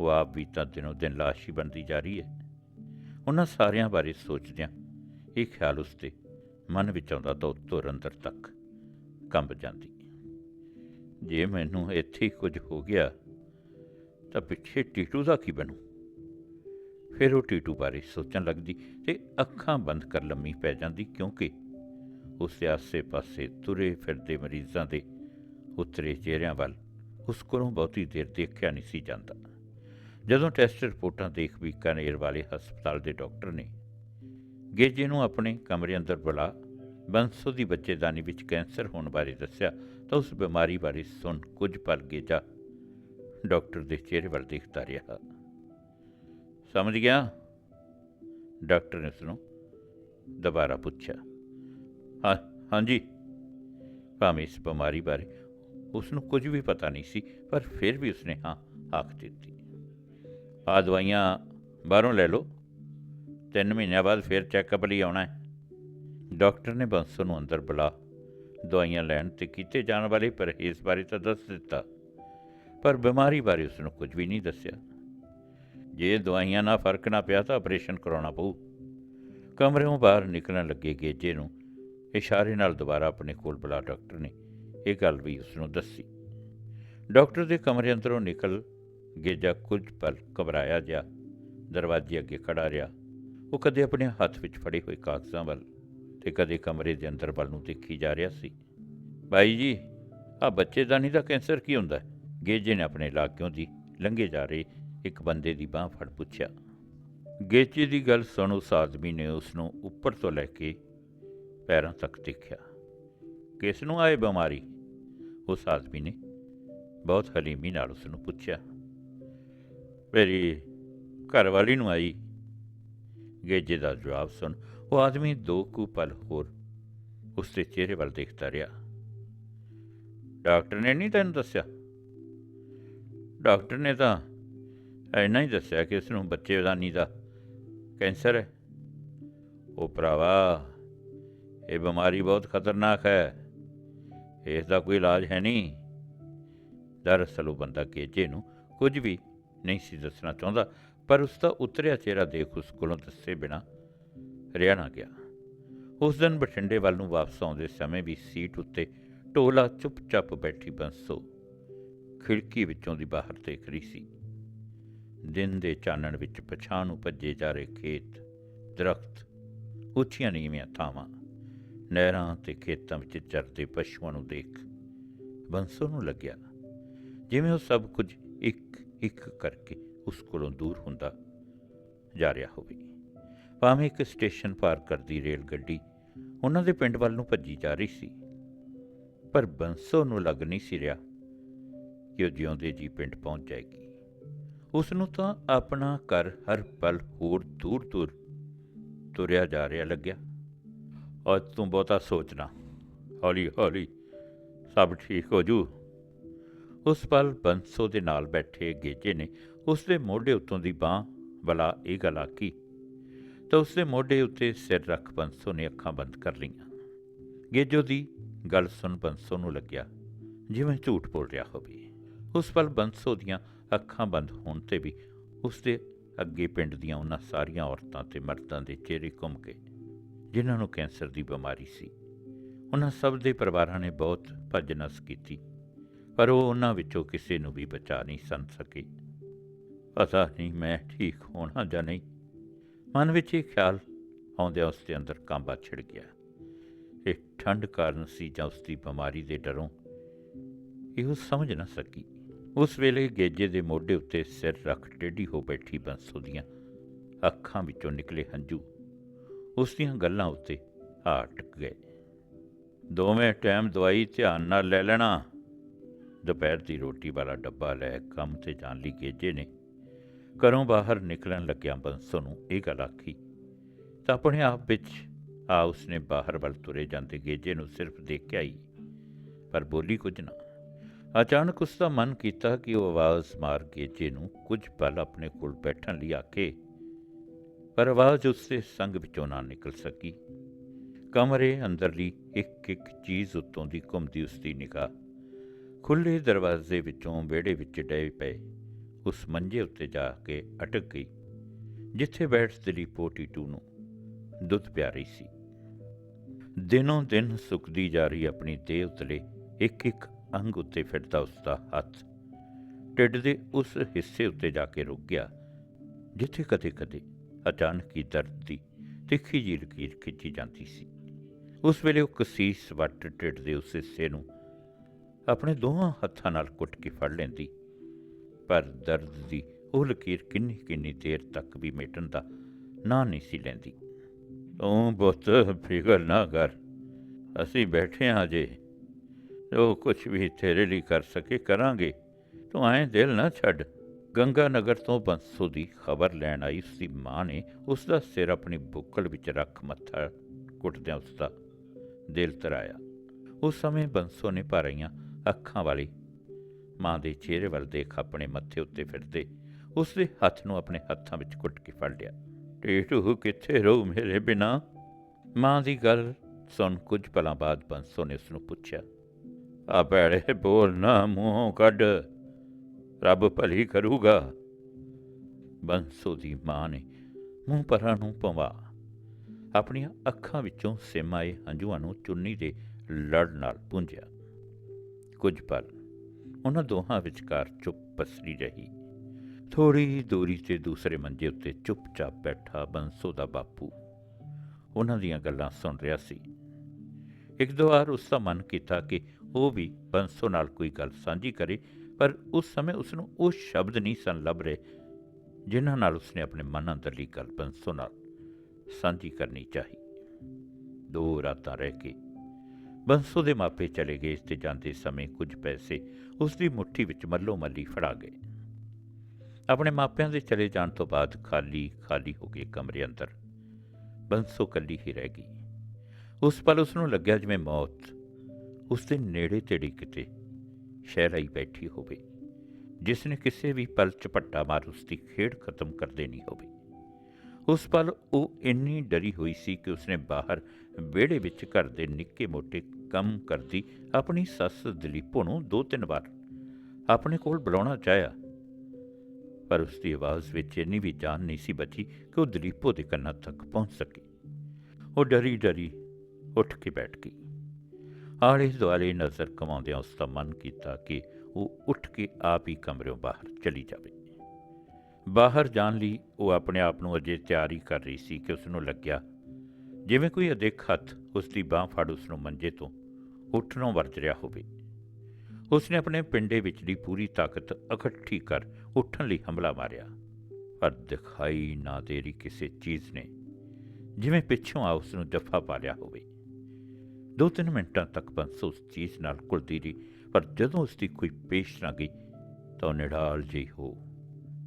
ਉਹ ਆਪ ਵੀ ਤਾਂ ਦਿਨੋਂ ਦਿਨ ਲਾਸ਼ ਹੀ ਬਣਦੀ ਜਾ ਰਹੀ ਹੈ। ਉਹਨਾਂ ਸਾਰਿਆਂ ਬਾਰੇ ਸੋਚਦਿਆਂ ਇਹ ਖਿਆਲ ਉਸਦੇ ਮਨ ਵਿੱਚ ਆਉਂਦਾ ਤਾਂ ਉਹ ਤੁਰ ਅੰਦਰ ਤੱਕ ਕੰਬ ਜਾਂਦੀ। ਜੇ ਮੈਨੂੰ ਇੱਥੇ ਹੀ ਕੁਝ ਹੋ ਗਿਆ, ਤਾਂ ਪਿੱਛੇ ਟੀਟੂ ਦਾ ਕੀ ਬਣੂ? ਫਿਰ ਉਹ ਟੀਟੂ ਬਾਰੇ ਸੋਚਣ ਲੱਗਦੀ ਤੇ ਅੱਖਾਂ ਬੰਦ ਕਰ ਲੰਮੀ ਪੈ ਜਾਂਦੀ ਕਿਉਂਕਿ ਉਸ ਦੇ ਆਸੇ-ਪਾਸੇ ਤੁਰੇ ਫਿਰਦੇ ਮਰੀਜ਼ਾਂ ਦੇ ਉਤਰੇ ਚਿਹਰਿਆਂ ਵੱਲ ਉਸ ਕੋਲੋਂ ਬਹੁਤੀ ਦੇਰ ਦੇਖਿਆ ਨਹੀਂ ਸੀ ਜਾਂਦਾ। ਜਦੋਂ ਟੈਸਟ ਰਿਪੋਰਟਾਂ ਦੇਖ ਵੀ ਬੀਕਾਨੇਰ ਵਾਲੇ ਹਸਪਤਾਲ ਦੇ ਡਾਕਟਰ ਨੇ ਗੇਜੇ ਨੂੰ ਆਪਣੇ ਕਮਰੇ ਅੰਦਰ ਬੁਲਾ, ਬੰਸੋ ਦੀ ਬੱਚੇਦਾਨੀ ਵਿੱਚ ਕੈਂਸਰ ਹੋਣ ਬਾਰੇ ਦੱਸਿਆ ਤਾਂ ਉਸ ਬਿਮਾਰੀ ਬਾਰੇ ਸੁਣ ਕੁਝ ਪਲ ਗੇਜਾ। ਡਾਕਟਰ ਦੇ ਚਿਹਰੇ ਵੱਲ ਦੇਖਦਾ ਰਿਹਾ। ਸਮਝ ਗਿਆ? ਡਾਕਟਰ ਨੇ ਉਸ ਨੂੰ ਦੁਬਾਰਾ ਪੁੱਛਿਆ। ਹਾਂ, ਹਾਂਜੀ। ਭਾਵੇਂ ਇਸ ਬਿਮਾਰੀ ਬਾਰੇ ਉਸ ਨੂੰ ਕੁਝ ਵੀ ਪਤਾ ਨਹੀਂ ਸੀ, ਪਰ ਫਿਰ ਵੀ ਉਸਨੇ ਹਾਂ, ਆਖ ਦਿੱਤੀ। ਆ ਦਵਾਈਆਂ ਬਾਹਰੋਂ ਲੈ ਲਓ। ਤਿੰਨ ਮਹੀਨਿਆਂ ਬਾਅਦ ਫਿਰ ਚੈੱਕਅਪ ਲਈ ਆਉਣਾ ਹੈ। ਡਾਕਟਰ ਨੇ ਬੰਸੋ ਨੂੰ ਅੰਦਰ ਬੁਲਾ ਦਵਾਈਆਂ ਲੈਣ ਤੇ ਕੀਤੇ ਜਾਣ ਵਾਲੇ ਪਰਹੇਜ਼ ਬਾਰੇ ਤਾਂ ਦੱਸ ਦਿੱਤਾ। ਪਰ ਬਿਮਾਰੀ ਬਾਰੇ ਉਸ ਨੂੰ ਕੁਝ ਵੀ ਨਹੀਂ ਦੱਸਿਆ। ਜੇ ਦਵਾਈਆਂ ਨਾਲ ਫ਼ਰਕ ਨਾ ਪਿਆ ਤਾਂ ਆਪਰੇਸ਼ਨ ਕਰਾਉਣਾ ਪਊ। ਕਮਰਿਓਂ ਬਾਹਰ ਨਿਕਲਣ ਲੱਗੇ ਗੇਜੇ ਨੂੰ ਇਸ਼ਾਰੇ ਨਾਲ ਦੁਬਾਰਾ ਆਪਣੇ ਕੋਲ ਬੁਲਾ ਡਾਕਟਰ ਨੇ ਇਹ ਗੱਲ ਵੀ ਉਸ ਨੂੰ ਦੱਸੀ। ਡਾਕਟਰ ਦੇ ਕਮਰੇ ਅੰਦਰੋਂ ਨਿਕਲ ਗੇਜਾ ਕੁਝ ਪਲ ਘਬਰਾਇਆ ਜਿਹਾ। ਦਰਵਾਜ਼ੇ ਅੱਗੇ ਖੜਾ ਰਿਹਾ। ਉਹ ਕਦੇ ਆਪਣੇ ਹੱਥ ਵਿੱਚ ਫੜੇ ਹੋਏ ਕਾਗਜ਼ਾਂ ਵੱਲ ਤੇ ਕਦੇ ਕਮਰੇ ਦੇ ਅੰਦਰ ਵੱਲ ਨੂੰ ਦੇਖੀ ਜਾ ਰਿਹਾ ਸੀ। ਬਾਈ ਜੀ ਆ ਬੱਚੇ ਦਾ ਨਹੀਂ ਤਾਂ ਕੈਂਸਰ ਕੀ ਹੁੰਦਾ? ਗੇਜੇ ਨੇ ਆਪਣੇ ਇਲਾਕਿਓਂ ਦੀ ਲੰਘੇ ਜਾ ਰਹੇ ਇੱਕ ਬੰਦੇ ਦੀ ਬਾਹ ਫੜ ਪੁੱਛਿਆ। ਗੇਜੇ ਦੀ ਗੱਲ ਸੁਣ ਉਸ ਆਦਮੀ ਨੇ ਉਸ ਨੂੰ ਉੱਪਰ ਤੋਂ ਲੈ ਕੇ ਪੈਰਾਂ ਤੱਕ ਦੇਖਿਆ। ਕਿਸ ਨੂੰ ਆਏ ਬਿਮਾਰੀ? ਉਸ ਆਦਮੀ ਨੇ ਬਹੁਤ ਹਲੀਮੀ ਨਾਲ ਉਸ ਨੂੰ ਪੁੱਛਿਆ। ਮੇਰੀ ਘਰ ਵਾਲੀ ਨੂੰ ਆਈ। ਗੇਜੇ ਦਾ ਜਵਾਬ ਸੁਣ ਉਹ ਆਦਮੀ ਦੋ ਕੁ ਪਲ ਹੋਰ ਉਸ ਦੇ ਚਿਹਰੇ ਵੱਲ ਦੇਖਦਾ ਰਿਹਾ। ਡਾਕਟਰ ਨੇ ਨਹੀਂ ਤੈਨੂੰ ਦੱਸਿਆ? ਡਾਕਟਰ ਨੇ ਤਾਂ ਇੰਨਾ ਹੀ ਦੱਸਿਆ ਕਿ ਉਸ ਨੂੰ ਬੱਚੇਦਾਨੀ ਦਾ ਕੈਂਸਰ ਹੈ। ਉਹ ਭਰਾਵਾ, ਇਹ ਬਿਮਾਰੀ ਬਹੁਤ ਖਤਰਨਾਕ ਹੈ। ਇਸ ਦਾ ਕੋਈ ਇਲਾਜ ਹੈ ਨਹੀਂ। ਦਰਅਸਲ ਉਹ ਬੰਦਾ ਕੇਜੇ ਨੂੰ ਕੁਝ ਵੀ ਨਹੀਂ ਸੀ ਦੱਸਣਾ ਚਾਹੁੰਦਾ, ਪਰ ਉਸ ਦਾ ਉਤਰਿਆ ਚਿਹਰਾ ਦੇਖ ਉਸ ਕੋਲੋਂ ਦੱਸੇ ਬਿਨਾ ਰਿਹਾ ਨਾ ਗਿਆ। ਉਸ ਦਿਨ ਬਠਿੰਡੇ ਵੱਲ ਨੂੰ ਵਾਪਸ ਆਉਂਦੇ ਸਮੇਂ ਵੀ ਸੀਟ ਉੱਤੇ ਢੋਲਾ ਚੁੱਪਚਾਪ ਬੈਠੀ ਬੰਸੋ ਖਿੜਕੀ ਵਿੱਚੋਂ ਦੀ ਬਾਹਰ ਦੇਖ ਰਹੀ ਸੀ। ਦਿਨ ਦੇ ਚਾਨਣ ਵਿੱਚ ਪਛਾਣ ਨੂੰ ਭੱਜੇ ਜਾ ਰਹੇ ਖੇਤ, ਦਰਖਤ, ਉੱਚੀਆਂ ਨੀਵੀਆਂ ਥਾਵਾਂ, ਨਹਿਰਾਂ ਤੇ ਖੇਤਾਂ ਵਿੱਚ ਚਰਦੇ ਪਸ਼ੂਆਂ ਨੂੰ ਦੇਖ ਬੰਸੋ ਨੂੰ ਲੱਗਿਆ ਜਿਵੇਂ ਉਹ ਸਭ ਕੁਝ ਇੱਕ ਇੱਕ ਕਰਕੇ ਉਸ ਕੋਲੋਂ ਦੂਰ ਹੁੰਦਾ ਜਾ ਰਿਹਾ ਹੋਵੇ। ਭਾਵੇਂ ਇੱਕ ਸਟੇਸ਼ਨ ਪਾਰ ਕਰਦੀ ਰੇਲ ਗੱਡੀ, ਉਹਨਾਂ ਦੇ ਪਿੰਡ ਵੱਲ ਨੂੰ ਭੱਜੀ ਜਾ ਰਹੀ ਸੀ। ਪਰ ਬੰਸੋ ਨੂੰ ਲੱਗ ਨਹੀਂ ਸੀ ਰਿਹਾ ਕਿ ਉਹ ਜਿਉਂਦੇ ਜੀ ਪਿੰਡ ਪਹੁੰਚ ਜਾਏਗੀ। ਉਸ ਨੂੰ ਤਾਂ ਆਪਣਾ ਘਰ ਹਰ ਪਲ ਹੋਰ ਦੂਰ ਦੂਰ ਤੁਰਿਆ ਜਾ ਰਿਹਾ ਲੱਗਿਆ। ਔਰ ਤੂੰ ਬਹੁਤਾ ਸੋਚਣਾ। ਹੌਲੀ ਹੌਲੀ ਸਭ ਠੀਕ ਹੋ ਜੂ। ਉਸ ਪਲ ਬੰਸੋ ਦੇ ਨਾਲ ਬੈਠੇ ਗੇਜੇ ਨੇ ਉਸ ਦੇ ਮੋਢੇ ਉੱਤੋਂ ਦੀ ਬਾਹ ਵਾਲਾ ਇਹ ਗੱਲ ਆਖੀ ਤਾਂ ਉਸਦੇ ਮੋਢੇ ਉੱਤੇ ਸਿਰ ਰੱਖ ਬੰਸੋ ਨੇ ਅੱਖਾਂ ਬੰਦ ਕਰ ਲਈਆਂ। ਗੇਜੋ ਦੀ ਗੱਲ ਸੁਣ ਬੰਸੋ ਨੂੰ ਲੱਗਿਆ, ਜਿਵੇਂ ਝੂਠ ਬੋਲ ਰਿਹਾ ਹੋਵੇ। ਉਸ ਪਲ ਬੰਸੋ ਦੀਆਂ ਅੱਖਾਂ ਬੰਦ ਹੋਣ ਤੇ ਵੀ ਉਸਦੇ ਅੱਗੇ ਪਿੰਡ ਦੀਆਂ ਉਹਨਾਂ ਸਾਰੀਆਂ ਔਰਤਾਂ ਤੇ ਮਰਦਾਂ ਦੇ ਚਿਹਰੇ ਘੁੰਮ ਗਏ, ਜਿਨ੍ਹਾਂ ਨੂੰ ਕੈਂਸਰ ਦੀ ਬਿਮਾਰੀ ਸੀ। ਉਹਨਾਂ ਸਭ ਦੇ ਪਰਿਵਾਰਾਂ ਨੇ ਬਹੁਤ ਭੱਜ ਨਸ ਕੀਤੀ, ਪਰ ਉਹ ਉਹਨਾਂ ਵਿੱਚੋਂ ਕਿਸੇ ਨੂੰ ਵੀ ਬਚਾ ਨਹੀਂ ਸਨ ਸਕੇ। ਪਤਾ ਨਹੀਂ ਮੈਂ ਠੀਕ ਹੋਣਾ ਜਾਂ ਨਹੀਂ। ਮਨ ਵਿੱਚ ਇਹ ਖਿਆਲ ਆਉਂਦਿਆਂ ਉਸ ਦੇ ਅੰਦਰ ਕਾਂਬਾ ਛਿੜ ਗਿਆ। ਇਹ ਠੰਡ ਕਾਰਨ ਸੀ ਜਾਂ ਉਸ ਦੀ ਬਿਮਾਰੀ ਦੇ ਡਰੋਂ? ਇਹੋ ਸਮਝ ਨਾ ਸਕੀ। ਉਸ ਵੇਲੇ ਗੇਜੇ ਦੇ ਮੋਢੇ ਉੱਤੇ ਸਿਰ ਰੱਖ ਟੇਢੀ ਹੋ ਬੈਠੀ ਬੰਸੋ ਦੀਆਂ ਅੱਖਾਂ ਵਿੱਚੋਂ ਨਿਕਲੇ ਹੰਝੂ। ਉਸ ਦੀਆਂ ਗੱਲਾਂ ਉੱਤੇ ਆ ਅਟਕ ਗਏ। ਦੋਵੇਂ ਟਾਈਮ ਦਵਾਈ ਧਿਆਨ ਨਾਲ ਲੈ ਲੈਣਾ। ਦੁਪਹਿਰ ਦੀ ਰੋਟੀ ਵਾਲਾ ਡੱਬਾ ਲੈ ਕੰਮ ਤੇ ਜਾਣ ਲਈ ਗੇਜੇ ਨੇ ਘਰੋਂ ਬਾਹਰ ਨਿਕਲਣ ਲੱਗਿਆ ਬੰਸੋ ਨੂੰ ਇਹ ਗੱਲ ਆਖੀ, ਤਾਂ ਆਪਣੇ ਆਪ ਵਿੱਚ ਆ ਉਸਨੇ ਬਾਹਰ ਵੱਲ ਤੁਰੇ ਜਾਂਦੇ ਗੇਜੇ ਨੂੰ ਸਿਰਫ ਦੇਖਿਆ ਹੀ। ਪਰ ਬੋਲੀ ਕੁਝ ਨਾ। ਅਚਾਨਕ ਉਸ ਦਾ ਮਨ ਕੀਤਾ ਕਿ ਉਹ ਆਵਾਜ਼ ਮਾਰ ਗੇਜੇ ਨੂੰ ਕੁਝ ਪਲ ਆਪਣੇ ਕੋਲ ਬੈਠਣ ਲਈ ਆਖੇ, ਪਰ ਆਵਾਜ਼ ਉਸਦੇ ਸੰਗ ਵਿੱਚੋਂ ਨਾ ਨਿਕਲ ਸਕੀ। ਕਮਰੇ ਅੰਦਰਲੀ ਇੱਕ ਇੱਕ ਚੀਜ਼ ਉੱਤੋਂ ਦੀ ਘੁੰਮਦੀ ਉਸਦੀ ਨਿਗਾਹ ਖੁੱਲੇ ਦਰਵਾਜ਼ੇ ਵਿੱਚੋਂ ਵਿਹੜੇ ਵਿੱਚ ਡਏ ਪਏ। ਉਸ ਮੰਜੇ ਉੱਤੇ ਜਾ ਕੇ ਅਟਕ ਗਈ, ਜਿੱਥੇ ਬੈਠ ਦਲੀ ਪੋਟੀ ਟੂ ਨੂੰ ਦੁੱਧ ਪਿਆ ਰਹੀ ਸੀ। ਦਿਨੋਂ ਦਿਨ ਸੁੱਕਦੀ ਜਾ ਰਹੀ ਆਪਣੀ ਦੇਹ ਉਤਲੇ ਇੱਕ ਇੱਕ ਅੰਗ ਉੱਤੇ ਫਿਰਦਾ ਉਸਦਾ ਹੱਥ ਢਿੱਡ ਦੇ ਉਸ ਹਿੱਸੇ ਉੱਤੇ ਜਾ ਕੇ ਰੁਕ ਗਿਆ, ਜਿੱਥੇ ਕਦੇ-ਕਦੇ ਅਚਾਨਕ ਹੀ ਦਰਦ ਦੀ ਤਿੱਖੀ ਜਿਹੀ ਲਕੀਰ ਖਿੱਚੀ ਜਾਂਦੀ ਸੀ। ਉਸ ਵੇਲੇ ਉਹ ਕਸੀਸ ਵੱਟ ਢਿੱਡ ਦੇ ਉਸ ਹਿੱਸੇ ਨੂੰ ਆਪਣੇ ਦੋਹਾਂ ਹੱਥਾਂ ਨਾਲ ਕੁੱਟ ਕੇ ਫੜ ਲੈਂਦੀ ਪਰ ਦਰਦ ਦੀ ਉਹ ਲਕੀਰ ਕਿੰਨੀ ਕਿੰਨੀ ਦੇਰ ਤੱਕ ਵੀ ਮਿਟਣ ਦਾ ਨਾਂ ਨਹੀਂ ਸੀ ਲੈਂਦੀ। ਤੂੰ ਬਹੁਤ ਫਿਕਰ ਨਾ ਕਰ। ਅਸੀਂ ਬੈਠੇ ਹਾਂ ਜੇ। ਉਹ ਕੁਝ ਵੀ ਤੇਰੇ ਲਈ ਕਰ ਸਕੇ ਕਰਾਂਗੇ। ਤੂੰ ਐਂ ਦਿਲ ਨਾ ਛੱਡ। ਗੰਗਾ ਨਗਰ ਤੋਂ ਬੰਸੋ ਦੀ ਖਬਰ ਲੈਣ ਆਈ ਉਸ ਦੀ ਮਾਂ ਨੇ। ਉਸ ਦਾ ਸਿਰ ਆਪਣੀ ਬੁੱਕਲ ਵਿੱਚ ਰੱਖ ਮੱਥਾ ਕੁੱਟਦਿਆਂ ਉਸ ਦਾ ਦਿਲ ਤਰਾਇਆ। ਉਸ ਸਮੇਂ ਬੰਸੋ ਨੇ ਭਰੀਆਂ ਅੱਖਾਂ ਵਾਲੀ ਮਾਂ ਦੇ ਚਿਹਰੇ ਵੱਲ ਦੇਖ ਆਪਣੇ ਮੱਥੇ ਉੱਤੇ ਫਿਰਦੇ ਉਸ ਦੇ ਹੱਥ ਨੂੰ ਆਪਣੇ ਹੱਥਾਂ ਵਿੱਚ ਕੁੱਟ ਕੇ ਫੜ ਲਿਆ। ਟੀਟੂ, ਕਿੱਥੇ ਰਹੂ ਮੇਰੇ ਬਿਨਾ? ਮਾਂ ਦੀ ਗੱਲ ਸੁਣ ਕੁਝ ਪਲਾਂ ਬਾਅਦ ਬੰਸੋ ਨੇ ਉਸ ਨੂੰ ਪੁੱਛਿਆ, ਆ ਭੈੜੇ ਬੋਲ ਨਾ ਮੂੰਹੋਂ ਕੱਢ, ਰੱਬ ਭਲੀ ਕਰੂਗਾ? ਬੰਸੋ ਦੀ ਮਾਂ ਨੇ ਮੂੰਹ ਪਰਾਂ ਨੂੰ ਪਵਾ ਆਪਣੀਆਂ ਅੱਖਾਂ ਵਿੱਚੋਂ ਸਿਮਾਏ ਹੰਝੂਆਂ ਨੂੰ ਚੁੰਨੀ ਦੇ ਲੜ ਨਾਲ ਪੂੰਝਿਆ। ਕੁਝ ਪਲ ਉਹਨਾਂ ਦੋਹਾਂ ਵਿਚਕਾਰ ਚੁੱਪ ਪਸਰੀ ਰਹੀ। ਥੋੜੀ ਦੂਰੀ ਤੇ ਦੂਸਰੇ ਮੰਜੇ ਉੱਤੇ ਚੁੱਪਚਾਪ ਬੈਠਾ ਬੰਸੋ ਦਾ ਬਾਪੂ। ਉਹਨਾਂ ਦੀਆਂ ਗੱਲਾਂ ਸੁਣ ਰਿਹਾ ਸੀ। ਇੱਕ ਦੋ ਵਾਰ ਉਸ ਦਾ ਮਨ ਕੀਤਾ ਕਿ ਉਹ ਵੀ ਬੰਸੋ ਨਾਲ ਕੋਈ ਗੱਲ ਸਾਂਝੀ ਕਰੇ, ਪਰ ਉਸ ਸਮੇਂ ਉਸ ਨੂੰ ਉਹ ਸ਼ਬਦ ਨਹੀਂ ਸਨ ਲੱਭ ਰਹੇ, ਜਿਨ੍ਹਾਂ ਨਾਲ ਉਸਨੇ ਆਪਣੇ ਮਨ ਅੰਦਰਲੀ ਗੱਲ ਬੰਸੋ ਨਾਲ ਸਾਂਝੀ ਕਰਨੀ ਚਾਹੀ। ਦੋ ਰਾਤਾਂ ਰਹਿ ਕੇ ਬੰਸੋ ਦੇ ਮਾਪੇ ਚਲੇ ਗਏ ਤੇ ਜਾਂਦੇ ਸਮੇਂ ਕੁਝ ਪੈਸੇ ਉਸ ਦੀ ਮੁੱਠੀ ਵਿੱਚ ਮੱਲੋ ਮੱਲੀ ਫੜਾ ਗਏ। ਆਪਣੇ ਮਾਪਿਆਂ ਦੇ ਚਲੇ ਜਾਣ ਤੋਂ ਬਾਅਦ ਖਾਲੀ ਖਾਲੀ ਹੋ ਗਏ ਕਮਰੇ ਅੰਦਰ। ਬੰਸੋ ਕੱਲੀ ਹੀ ਰਹਿ ਗਈ। ਉਸ ਪਲ ਉਸ ਨੂੰ ਲੱਗਿਆ ਜਿਵੇਂ ਮੌਤ। ਉਸ ਦੇ ਨੇੜੇ ਤੇੜੀ ਕਿਤੇ ਸ਼ਹਿਰ ਆਈ ਬੈਠੀ ਹੋਵੇ। ਜਿਸ ਨੇ ਕਿਸੇ ਵੀ ਪਲ ਝਪੱਟਾ ਮਾਰ ਉਸ ਦੀ ਖੇਡ ਖਤਮ ਕਰ ਦੇਣੀ ਹੋਵੇ। ਉਸ ਪਲ ਉਹ ਇੰਨੀ ਡਰੀ ਹੋਈ ਸੀ ਕਿ ਉਸਨੇ ਬਾਹਰ ਵਿਹੜੇ ਵਿੱਚ ਘਰ ਦੇ ਨਿੱਕੇ ਮੋਟੇ ਕੰਮ ਕਰਦੀ ਆਪਣੀ ਸੱਸ ਦਲੀਪੋ ਨੂੰ ਦੋ ਤਿੰਨ ਵਾਰ। ਆਪਣੇ ਕੋਲ ਬੁਲਾਉਣਾ ਚਾਹਿਆ। ਪਰ ਉਸ ਦੀ ਆਵਾਜ਼ ਵਿੱਚ ਇੰਨੀ ਵੀ ਜਾਨ ਨਹੀਂ ਸੀ ਬਚੀ ਕਿ ਉਹ ਦਲੀਪੋ ਦੇ ਕੰਨਾਂ ਤੱਕ ਪਹੁੰਚ ਸਕੇ। ਉਹ ਡਰੀ ਡਰੀ ਉੱਠ ਕੇ ਬੈਠ ਗਈ। ਆਲੇ ਦੁਆਲੇ ਨਜ਼ਰ ਕਮਾਉਂਦਿਆਂ ਉਸ ਦਾ ਮਨ ਕੀਤਾ ਕਿ ਉਹ ਉੱਠ ਕੇ ਆਪ ਹੀ ਕਮਰਿਓਂ ਬਾਹਰ ਚਲੀ ਜਾਵੇ। ਬਾਹਰ ਜਾਣ ਲਈ ਉਹ ਆਪਣੇ ਆਪ ਨੂੰ ਅਜੇ ਤਿਆਰੀ ਕਰ ਰਹੀ ਸੀ ਕਿ ਉਸ ਨੂੰ ਲੱਗਿਆ ਜਿਵੇਂ ਕੋਈ ਅਦੇਖ ਹੱਥ ਉਸ ਦੀ ਬਾਹ ਫੜ ਉਸ ਨੂੰ ਮੰਜੇ ਤੋਂ ਉੱਠਣੋਂ ਵਰਜ ਰਿਹਾ ਹੋਵੇ। ਉਸ ਨੇ ਆਪਣੇ ਪਿੰਡੇ ਵਿਚਲੀ ਪੂਰੀ ਤਾਕਤ ਇਕੱਠੀ ਕਰ ਉੱਠਣ ਲਈ ਹਮਲਾ ਮਾਰਿਆ। ਪਰ ਦਿਖਾਈ ਨਾ ਦੇਰੀ ਕਿਸੇ ਚੀਜ਼ ਨੇ, ਜਿਵੇਂ ਪਿੱਛੋਂ ਆ ਉਸ ਨੂੰ ਜੱਫਾ ਪਾ ਲਿਆ ਹੋਵੇ। ਦੋ ਤਿੰਨ ਮਿੰਟਾਂ ਤੱਕ ਬੰਸ ਉਸ ਚੀਜ਼ ਨਾਲ ਕੁਲਦੀ ਰਹੀ, ਪਰ ਜਦੋਂ ਉਸ ਦੀ ਕੋਈ ਪੇਸ਼ ਨਾ ਗਈ ਤਾਂ ਉਹ ਨਿਢਾਲ ਜਿਹੀ ਹੋ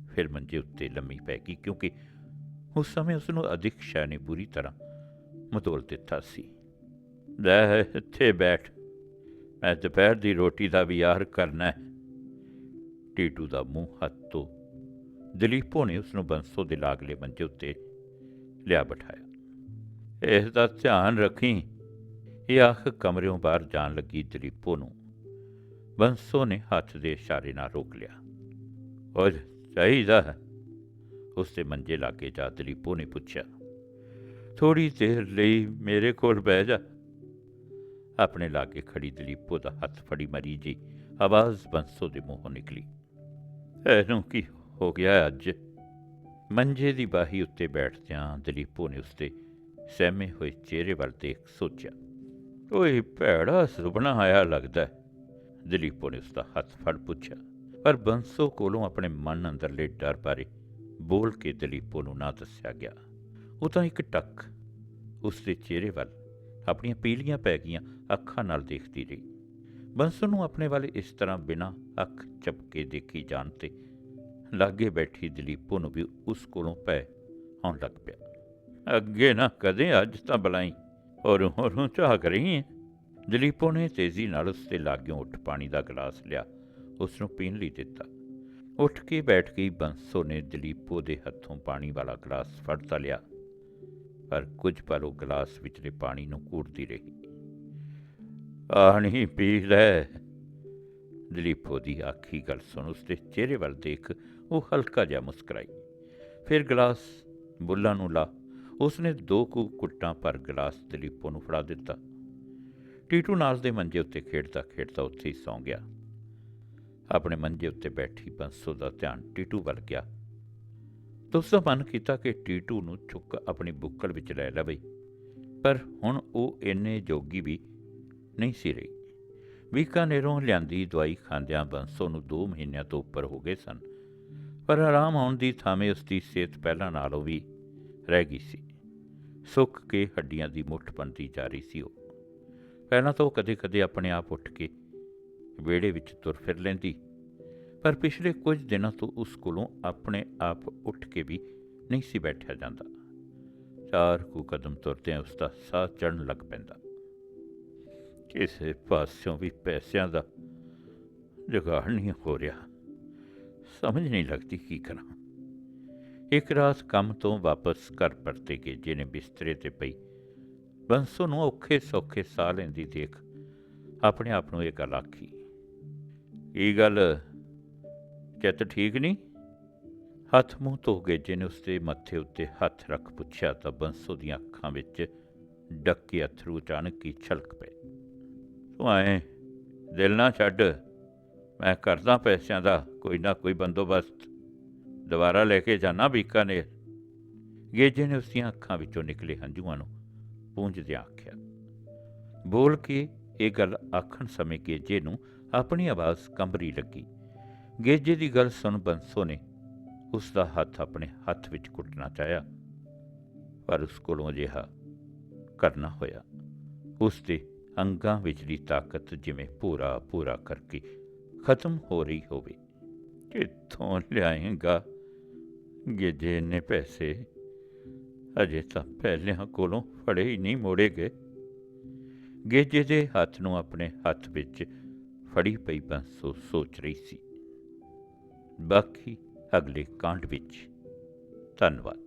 ਫਿਰ ਮੰਜੇ ਉੱਤੇ ਲੰਮੀ ਪੈ ਗਈ, ਕਿਉਂਕਿ ਉਸ ਸਮੇਂ ਉਸ ਨੂੰ ਅਧਿਕ ਨੇ ਬੁਰੀ ਤਰ੍ਹਾਂ ਮਤੋਲ ਦਿੱਤਾ ਸੀ। ਲੈ, ਇੱਥੇ ਬੈਠ। ਮੈਂ ਦੁਪਹਿਰ ਦੀ ਰੋਟੀ ਦਾ ਵੀ ਵਿਆਹ ਕਰਨਾ ਹੈ। ਟੀਟੂ ਦਾ ਮੂੰਹ ਹੱਥ ਤੋਂ ਦਲੀਪੋ ਨੇ ਉਸ ਨੂੰ ਬੰਸੋ ਦੇ ਲਾਗਲੇ ਮੰਜੇ ਉੱਤੇ ਲਿਆ ਬਿਠਾਇਆ। ਇਸ ਦਾ ਧਿਆਨ ਰੱਖੀ। ਇਹ ਆਖ ਕਮਰਿਓਂ ਬਾਹਰ ਜਾਣ ਲੱਗੀ ਦਲੀਪੋ ਨੂੰ। ਬੰਸੋ ਨੇ ਹੱਥ ਦੇ ਇਸ਼ਾਰੇ ਨਾਲ ਰੋਕ ਲਿਆ। ਉਹ ਚਾਹੀਦਾ ਹੈ। ਉਸ ਦੇ ਮੰਜੇ ਲਾਗੇ ਜਾ ਦਲੀਪੋ ਨੇ ਪੁੱਛਿਆ। ਥੋੜੀ ਦੇਰ ਲਈ ਮੇਰੇ ਕੋਲ ਬਹਿ ਜਾ। ਆਪਣੇ ਲਾਗੇ ਖੜੀ ਦਲੀਪੋ ਦਾ ਹੱਥ ਫੜੀ ਮਰੀ ਜੀ। ਆਵਾਜ਼ ਬੰਸੋ ਦੇ ਮੂੰਹੋਂ ਨਿਕਲੀ। ਇਹਨੂੰ ਕੀ ਹੋ ਗਿਆ ਅੱਜ? ਮੰਜੇ ਦੀ ਬਾਹੀ ਉੱਤੇ ਬੈਠਦਿਆਂ ਦਲੀਪੋ ਨੇ ਉਸਦੇ ਸਹਿਮੇ ਹੋਏ ਚਿਹਰੇ ਵੱਲ ਦੇਖ ਸੋਚਿਆ। ਓਏ ਭੈੜਾ ਸੁਪਨਾ ਆਇਆ ਲੱਗਦਾ ਦਲੀਪੋ ਨੇ ਉਸਦਾ ਹੱਥ ਫੜ ਪੁੱਛਿਆ। ਪਰ ਬੰਸੋ ਕੋਲੋਂ ਆਪਣੇ ਮਨ ਅੰਦਰਲੇ ਡਰ ਬਾਰੇ ਬੋਲ ਕੇ ਦਲੀਪੋ ਨੂੰ ਨਾ ਦੱਸਿਆ ਗਿਆ। ਉਹ ਤਾਂ ਇੱਕ ਟੱਕ ਉਸਦੇ ਚਿਹਰੇ ਵੱਲ ਆਪਣੀਆਂ ਪੀਲੀਆਂ ਪੈ ਗਈਆਂ ਅੱਖਾਂ ਨਾਲ ਦੇਖਦੀ ਰਹੀ। ਬੰਸੋ ਨੂੰ ਆਪਣੇ ਵੱਲ ਇਸ ਤਰ੍ਹਾਂ ਬਿਨਾਂ ਅੱਖ ਚਪਕੇ ਦੇਖੀ ਜਾਣ ਤੇ ਲਾਗੇ ਬੈਠੀ ਦਲੀਪੋ ਨੂੰ ਵੀ ਉਸ ਕੋਲੋਂ ਪੈ ਆਉਣ ਲੱਗ ਪਿਆ। ਅੱਗੇ ਨਾ ਕਦੇ ਅੱਜ ਤਾਂ ਬਲਾਈ ਔਰ ਹੋਰੋਂ ਝਾਕ ਰਹੀ ਹੈ ਦਲੀਪੋ ਨੇ ਤੇਜ਼ੀ ਨਾਲ ਉਸ ਦੇ ਲਾਗਿਓਂ ਉੱਠ ਪਾਣੀ ਦਾ ਗਲਾਸ ਲਿਆ ਉਸ ਨੂੰ ਪੀਣ ਲਈ ਦਿੱਤਾ। ਉੱਠ ਕੇ ਬੈਠ ਗਈ ਬੰਸੋ ਨੇ ਦਲੀਪੋ ਦੇ ਹੱਥੋਂ ਪਾਣੀ ਵਾਲਾ ਗਲਾਸ ਫੜ ਤਾਂ ਲਿਆ। ਪਰ ਕੁਝ ਪਲ ਉਹ ਗਲਾਸ ਵਿਚਲੇ ਪਾਣੀ ਨੂੰ ਘੂਰਦੀ ਰਹੀ। ਪਾਣੀ ਪੀ ਲੈ। ਦਲੀਪੋ ਦੀ ਆਖੀ ਗੱਲ ਸੁਣ ਉਸਦੇ ਚਿਹਰੇ ਵੱਲ ਦੇਖ ਉਹ ਹਲਕਾ ਜਿਹਾ ਮੁਸਕਰਾਈ। ਫਿਰ ਗਲਾਸ ਬੁੱਲਾਂ ਨੂੰ ਲਾ। ਉਸਨੇ ਦੋ ਕੁ ਕੁੱਟਾਂ ਪਰ ਗਲਾਸ ਦਲੀਪੋ ਨੂੰ ਫੜਾ ਦਿੱਤਾ। ਟੀਟੂ ਨਾਲ ਦੇ ਮੰਜੇ ਉੱਤੇ ਖੇਡਦਾ ਖੇਡਦਾ ਉੱਥੇ ਹੀ ਸੌਂ ਗਿਆ। ਆਪਣੇ ਮੰਜੇ ਉੱਤੇ ਬੈਠੀ ਬੰਸੋ ਦਾ ਧਿਆਨ ਟੀਟੂ ਵੱਲ ਗਿਆ। ਤਾਂ ਉਸ ਦਾ ਮਨ ਕੀਤਾ ਕਿ ਟੀਟੂ ਨੂੰ ਚੁੱਕ ਆਪਣੀ ਬੁੱਕਲ ਵਿੱਚ ਲੈ ਲਵੇ, ਪਰ ਹੁਣ ਉਹ ਇੰਨੇ ਜੋਗੀ ਵੀ ਨਹੀਂ ਸੀ ਰਹੀ। ਬੀਕਾਨੇਰੋਂ ਲਿਆਂਦੀ ਦਵਾਈ ਖਾਂਦਿਆਂ ਬੰਸੋ ਨੂੰ 2 ਮਹੀਨਿਆਂ ਤੋਂ ਉੱਪਰ ਹੋ ਗਏ ਸਨ, ਪਰ ਆਰਾਮ ਆਉਣ ਦੀ ਥਾਵੇਂ ਉਸ ਦੀ ਸਿਹਤ ਪਹਿਲਾਂ ਨਾਲੋਂ ਵੀ ਰਹਿ ਗਈ ਸੀ। ਸੁੱਕ ਕੇ ਹੱਡੀਆਂ ਦੀ ਮੁੱਠ ਬਣਦੀ ਜਾ ਰਹੀ ਸੀ ਉਹ। ਪਹਿਲਾਂ ਤਾਂ ਉਹ ਕਦੇ-ਕਦੇ ਆਪਣੇ ਆਪ ਉੱਠ ਕੇ ਵਿਹੜੇ ਵਿੱਚ ਤੁਰ ਫਿਰ ਲੈਂਦੀ ਪਰ ਪਿਛਲੇ ਕੁਝ ਦਿਨਾਂ ਤੋਂ ਉਸ ਕੋਲੋਂ ਆਪਣੇ ਆਪ ਉੱਠ ਕੇ ਵੀ ਨਹੀਂ ਸੀ ਬੈਠਿਆ ਜਾਂਦਾ। ਚਾਰ ਕੁ ਕਦਮ ਤੁਰਦਿਆਂ ਉਸ ਦਾ ਸਾਹ ਚੜਨ ਲੱਗ ਪੈਂਦਾ। ਕਿਸੇ ਪਾਸਿਓਂ ਵੀ ਪੈਸਿਆਂ ਦਾ ਜੁਗਾੜ ਨਹੀਂ ਹੋ ਰਿਹਾ। ਸਮਝ ਨਹੀਂ ਲੱਗਦੀ ਕੀ ਕਰਾਂ। ਇੱਕ ਰਾਤ ਕੰਮ ਤੋਂ ਵਾਪਸ ਘਰ ਪਰਤੇ ਗੇਜੇ ਨੇ ਬਿਸਤਰੇ ਤੇ ਪਈ। ਬੰਸੋ ਨੂੰ ਔਖੇ ਸੌਖੇ ਸਾਹ ਲੈਂਦੀ ਦੇਖ ਆਪਣੇ ਆਪ ਨੂੰ ਇਹ ਗੱਲ ਆਖੀ ਇਹ ਗੱਲ ਚਿੱਤ ਠੀਕ ਨਹੀਂ? ਹੱਥ ਮੂੰਹ ਧੋ ਗੇਜੇ ਨੇ ਉਸਦੇ ਮੱਥੇ ਉੱਤੇ ਹੱਥ ਰੱਖ ਪੁੱਛਿਆ ਤਾਂ ਬੰਸੋ ਦੀਆਂ ਅੱਖਾਂ ਵਿੱਚ ਡੱਕੇ ਅਥਰੂ ਅਚਾਨਕ ਹੀ ਛਲਕ ਪਏ। ਤੂੰ ਐ ਦਿਲ ਨਾ ਛੱਡ, ਮੈਂ ਕਰਦਾ ਪੈਸਿਆਂ ਦਾ ਕੋਈ ਨਾ ਕੋਈ ਬੰਦੋਬਸਤ। ਦੁਬਾਰਾ ਲੈ ਕੇ ਜਾਣਾ ਬੀਕਾਨੇਰ ਗੇਜੇ ਨੇ ਉਸਦੀਆਂ ਅੱਖਾਂ ਵਿੱਚੋਂ ਨਿਕਲੇ ਹੰਝੂਆਂ ਨੂੰ ਪੂੰਝਦਿਆਂ ਆਖਿਆ। ਬੋਲ ਕੇ ਇਹ ਗੱਲ ਆਖਣ ਸਮੇਂ ਗੇਜੇ ਨੂੰ ਆਪਣੀ ਆਵਾਜ਼ ਕੰਬਰੀ ਲੱਗੀ। ਗੇਜੇ ਦੀ ਗੱਲ ਸੁਣ ਬੰਸੋ ਨੇ ਉਸ ਦਾ ਹੱਥ ਆਪਣੇ ਹੱਥ ਵਿੱਚ ਕੁੱਟਣਾ ਚਾਹਿਆ, ਪਰ ਉਸ ਕੋਲੋਂ ਅਜਿਹਾ ਕਰਨਾ ਹੋਇਆ। ਉਸ ਦੇ ਅੰਗਾਂ ਵਿਚਲੀ ਤਾਕਤ ਜਿਵੇਂ ਪੂਰਾ ਪੂਰਾ ਕਰਕੇ ਖਤਮ ਹੋ ਰਹੀ ਹੋਵੇ। ਕਿੱਥੋਂ ਲਿਆਏਗਾ? ਗੇਜੇ ਨੇ ਪੈਸੇ ਅਜੇ ਤਾਂ ਪਹਿਲਿਆਂ ਕੋਲੋਂ ਫੜੇ ਹੀ ਨਹੀਂ ਮੋੜੇ ਗਏ। ਗੇਜੇ ਦੇ ਹੱਥ ਨੂੰ ਆਪਣੇ ਹੱਥ ਵਿੱਚ ਫੜੀ ਪਈ ਬੰਸੋ ਸੋਚ ਰਹੀ ਸੀ। ਬਾਕੀ ਅਗਲੇ ਕਾਂਡ ਵਿੱਚ। ਧੰਨਵਾਦ।